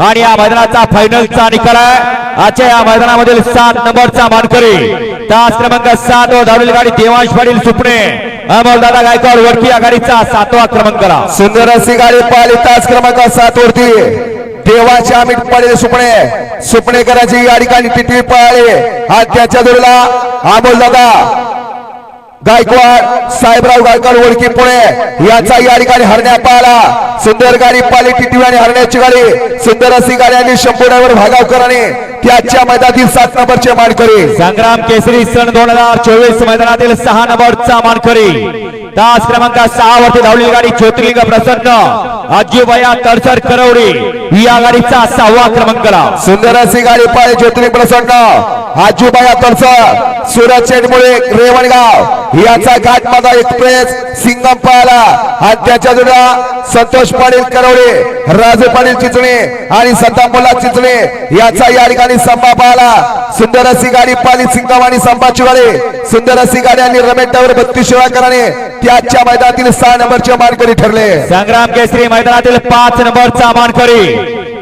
आणि या मैदानाचा फायनलचा निकाल आहे. आजच्या या मैदानामधील सात नंबरचा मानकरी तास क्रमांक सात व धावलेली गाडी देवांश पाटील सुपणे. अमोल दादा गायकवाड वरती आघाडीचा सातवा क्रमांक सुंदर अशी गाडी पाहिली तास क्रमांक सात वरती. देवाचे अमित पडेल सुपणे. सुपणेकरांची या ठिकाणी टिटवी पाळली. हा त्याच्या जोडीला. अमोल दादा गायकवाड साहेबराव गायकवाड ओळखी पुणे. याचा या ठिकाणी हरण्या पाहिला सुंदर गाडी पाली टिटवी आणि हरण्याची गाडी सुंदर अशी गाडी आणि शंभू ड्रायव्हर त्याच्या मैदानातील सात नंबरचे मानकरी. संग्राम केसरी सन दोन हजार चोवीस मैदानातील सहा नंबरचा मानकरी. तास क्रमांक सहा वरती धावलेली गाडी ज्योतिर्लिंग प्रसन्न. अज्जूबाया तडसर करवडे. या गाडीचा सहावा क्रमांकला सुंदर अशी गाडी पाहिली ज्योतिर्लिंग प्रसन्न. आजूबाया तडस सुरज चेटमुळे रेवणगाव. याचा घाटमाता एक्सप्रेस सिंगम पाहिला आणि त्याच्या संतोष पाटील करवडे. राजू पाटील चिचणे. आणि सद्दाम मुल्ला चिचणे. याचा या ठिकाणी संभा पाहिला सुंदर अशी गाडी पाहिली सिंगम आणि संभा गाडी सुंदर अशी गाडी आणि रमेश टावर बत्तीस त्याच्या मैदानातील सहा नंबरचे मानकरी ठरले. संग्राम केसरी मैदानातील पाच नंबरचा मानकरी.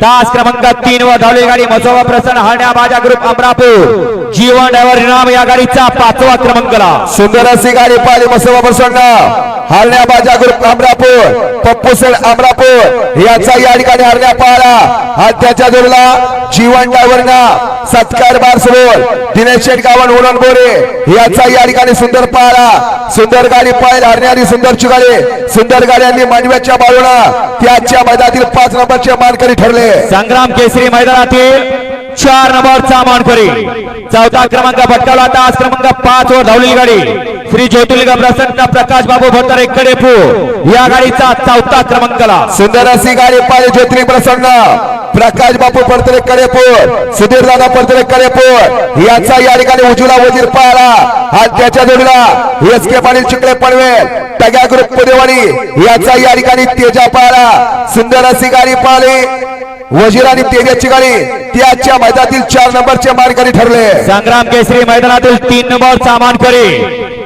तास क्रमांक तीन वर धावलेली गाडी मसोबा प्रसन्न हरण्या बाजा ग्रुप अमरापूर. जीवन ड्रायव्हर इनाम या गाडीचा पाचवा क्रमांकला. सुंदर अशी गाडी पाहिली मसोबा प्रसन्न. हरण्या बाजा ग्रुप अमरापूर. पप्पू सेड अमरापूर. याचा या ठिकाणी हरण्या पाहिला हा त्याच्या जोडला जीवन ड्रायव्हरना सत्कार बार सोड दिनेश शेठ गावन उडण बोरे. याचा या ठिकाणी सुंदर पाहिला सुंदर गाडी पाहिली हरण्याची सुंदरची गाडी सुंदर गाड्यांनी मांडव्याच्या बाजूला त्याच्या मैदानातील पाच नंबरचे मानकरी ठरले. संग्राम केसरी मैदानातील चार नंबरचा मानकरी चौथा क्रमांक भटकावला तास क्रमांक पाच वर धावलेली गाडी. श्री ज्योतिर्लिंग प्रसन्न प्रकाश बाबू भत्तारे कडेपू. या गाडीचा चौथा क्रमांकला. सुंदर अशी गाडी पाहिजे ज्योतिर्लिंग प्रसन्न. प्रकाश बापू पडतरे कडेपूर सुधीर दादा पडतरे कडेपूर याचा या ठिकाणी उजूला वजीर पाहिला हा त्याच्या जोडीला. एस के पाटील चिकले पनवेल टग्या ग्रुप पुदेवाडी याचा या ठिकाणी तेजा पाहिला सुंदर अशी गाडी पाहिली. वजीर आणि तेजाची गाडी त्याच्या मैदानातील चार नंबरचे मानकरी ठरले. संग्राम केसरी मैदानातील तीन नंबरचा मानकरी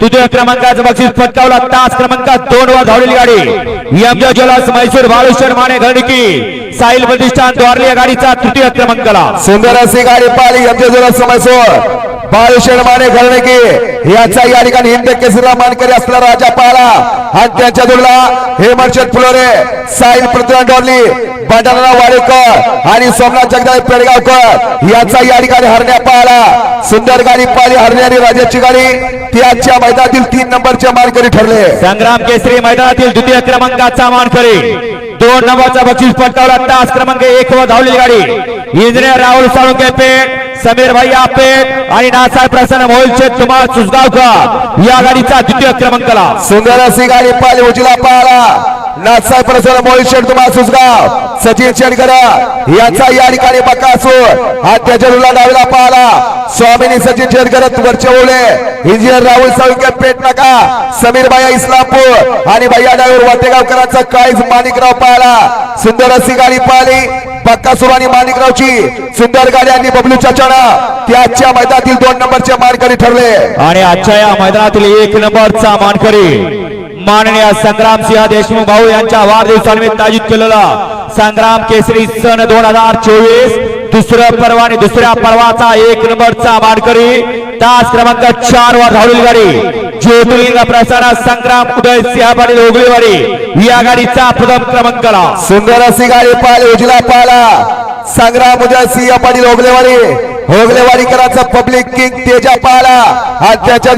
तृतीय क्रमांकाचं बक्षीस पटकावला तास क्रमांक दोन वर धावलेली गाडी. यमजा ज्वेलर्स म्हैसूर बाळेश्वर माने घडकी. साहिल प्रतिष्ठान द्वारली गाडीचा तृतीय क्रमांकला. सुंदर अशी गाडी पाहिली यांचे जोरात समयसोर बाळूशेठ माने घालणे की. याचा या ठिकाणी हिंद केसरीला मानकरी असला राजा पाहला. आणि त्यांच्या जोडला हेमंत फुलोरे साईल पृथ्वी डोरली बंडारा वाडेकर आणि सोमनाथ जगदाळे पेडगावकर याचा या ठिकाणी हरण्या पाहला. सुंदर गाडी पाहिली हरणे राजाची गाडी. त्याच्या मैदानातील तीन नंबरचे मानकरी ठरले. संग्राम केसरी मैदानातील द्वितीय क्रमांकाचा मानकरी. दोन नंबरचा बक्षीस पटकावला. तास क्रमांक एक व धावलेली गाडी. इंजिनियर राहुल साळुंके पेठ समीर भाई पेठ आणि नासाहेब प्रसन्न मोहिलचे तुम्हाला सुजगावकर या गाडीचा द्वितीय क्रमांकला सुंदर अशी गाडी पाहिजे उजिला पाहिला नाथसाहेब प्रसन्न मोहित शेठ तुम्हाला सुसगाव सचिन शेटकर याचा या ठिकाणी बक्का हा त्याच्या रुला डावीला पाहिला स्वामिनी सचिन शेटकर वरचे ओले. इंजिनियर राहुल साळुंके पेट नका. समीर भाया इस्लामपूर आणि भैया डायवर वाटेगावकरांचा काळीज माणिकराव पाहिला सुंदर अशी गाडी पाहिली. पक्का सुरू आणि माणिकरावची. सुंदर गाडी आणि बबलू चाचाना आजच्या मैदानातील दोन नंबरचे मानकरी ठरले. आणि आजच्या या मैदानातील एक नंबरचा मानकरी माननीय संग्राम सिंह देशमुख भाऊ यांच्या वाढदिवसानिमित्त आयोजित केलेला संग्राम केसरी सन दोन हजार चोवीस दुसरं पर्व आणि दुसऱ्या पर्वाचा एक नंबरचा मानकरी तास क्रमांक चार वर धावलेली गाडी ज्योतिर्लिंग प्रसारा संग्राम उदय सिंह पाटील ओगळीवाडी या गाडीचा प्रथम क्रमांक सुंदर अशी गाडी पाहिली उजला पाहिला संग्राम उदय सिंह पाटील ओगलेवाडी ओगलेवाडीकरांचा पब्लिक किंग तेजा पाहिला हा त्याच्या